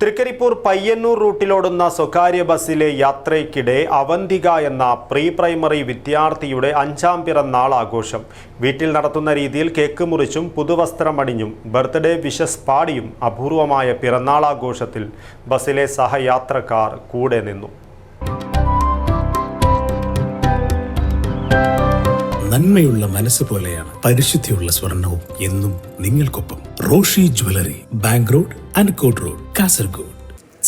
തൃക്കരിപ്പൂർ പയ്യന്നൂർ റൂട്ടിലോടുന്ന സ്വകാര്യ ബസ്സിലെ യാത്രയ്ക്കിടെ അവന്തിക എന്ന പ്രീ പ്രൈമറി വിദ്യാർത്ഥിയുടെ അഞ്ചാം പിറന്നാൾ ആഘോഷം. വീട്ടിൽ നടത്തുന്ന രീതിയിൽ കേക്ക് മുറിച്ചും പുതുവസ്ത്രം അണിഞ്ഞും ബർത്ത്ഡേ വിഷസ് പാടിയും അപൂർവമായ പിറന്നാൾ ആഘോഷത്തിൽ ബസ്സിലെ സഹയാത്രക്കാർ കൂടെ നിന്നു. നന്മയുള്ള മനസ്സ് പോലെയാണ് പരിശുദ്ധിയുള്ള സ്വർണവും എന്നും നിങ്ങൾക്കൊപ്പം Roshi jewellery bank road and court road. Kasaragod.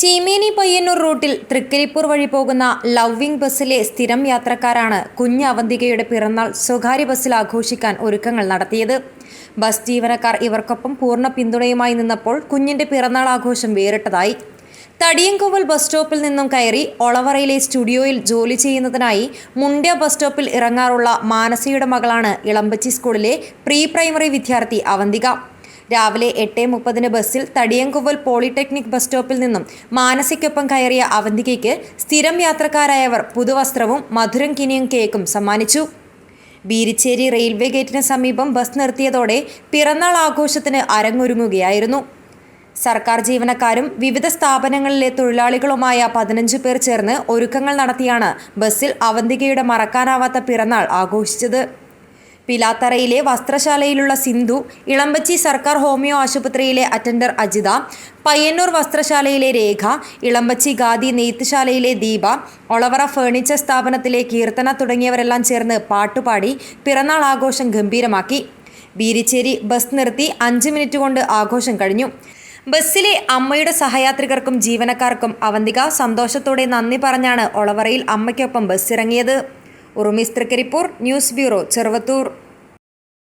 Cheemeni Payyanur റൂട്ടിൽ തൃക്കരിപ്പൂർ വഴി പോകുന്ന ലവ്വിംഗ് ബസ്സിലെ സ്ഥിരം യാത്രക്കാരാണ് കുഞ്ഞ് അവന്തികയുടെ പിറന്നാൾ സ്വകാര്യ ബസ്സിൽ ആഘോഷിക്കാൻ ഒരുക്കങ്ങൾ നടത്തിയത്. ബസ് ജീവനക്കാർ ഇവർക്കൊപ്പം പൂർണ പിന്തുണയുമായി നിന്നപ്പോൾ കുഞ്ഞിന്റെ പിറന്നാൾ ആഘോഷം വേറിട്ടതായി. തടിയങ്കോവൽ ബസ് സ്റ്റോപ്പിൽ നിന്നും കയറി ഒളവറയിലെ സ്റ്റുഡിയോയിൽ ജോലി ചെയ്യുന്നതിനായി മുണ്ട്യ ബസ് സ്റ്റോപ്പിൽ ഇറങ്ങാറുള്ള മാനസിയുടെ മകളാണ് ഇളമ്പച്ചി സ്കൂളിലെ പ്രീ പ്രൈമറി വിദ്യാർത്ഥി അവന്തിക. രാവിലെ എട്ട് മുപ്പതിന് ബസ്സിൽ തടിയങ്കുവൽ പോളിടെക്നിക് ബസ് സ്റ്റോപ്പിൽ നിന്നും മാനസിക്കൊപ്പം കയറിയ അവന്തികയ്ക്ക് സ്ഥിരം യാത്രക്കാരായവർ പുതുവസ്ത്രവും മധുരം കിനിയും കേക്കും സമ്മാനിച്ചു. ബീരിച്ചേരി റെയിൽവേ ഗേറ്റിന് സമീപം ബസ് നിർത്തിയതോടെ പിറന്നാൾ ആഘോഷത്തിന് അരങ്ങൊരുങ്ങുകയായിരുന്നു. സർക്കാർ ജീവനക്കാരും വിവിധ സ്ഥാപനങ്ങളിലെ തൊഴിലാളികളുമായ പതിനഞ്ച് പേർ ചേർന്ന് ഒരുക്കങ്ങൾ നടത്തിയാണ് ബസ്സിൽ അവന്തികയുടെ മറക്കാനാവാത്ത പിറന്നാൾ ആഘോഷിച്ചത്. പിലാത്തറയിലെ വസ്ത്രശാലയിലുള്ള സിന്ധു ഇളമ്പച്ചി സർക്കാർ ഹോമിയോ ആശുപത്രിയിലെ അറ്റൻഡർ അജിത പയ്യന്നൂർ വസ്ത്രശാലയിലെ രേഖ ഇളമ്പച്ചി ഗാദി നെയ്ത്തുശാലയിലെ ദീപ ഒളവറ ഫേണിച്ചർ സ്ഥാപനത്തിലെ കീർത്തന തുടങ്ങിയവരെല്ലാം ചേർന്ന് പാട്ടുപാടി പിറന്നാൾ ആഘോഷം ഗംഭീരമാക്കി. ബീരിച്ചേരി ബസ് നിർത്തി അഞ്ച് മിനിറ്റ് കൊണ്ട് ആഘോഷം കഴിഞ്ഞു. ബസ്സിലെ അമ്മയുടെ സഹയാത്രികർക്കും ജീവനക്കാർക്കും അവന്തിക സന്തോഷത്തോടെ നന്ദി പറഞ്ഞാണ് ഒളവറയിൽ അമ്മയ്ക്കൊപ്പം ബസ്സിറങ്ങിയത്. Urumis Trikaripur news bureau Cheruvathur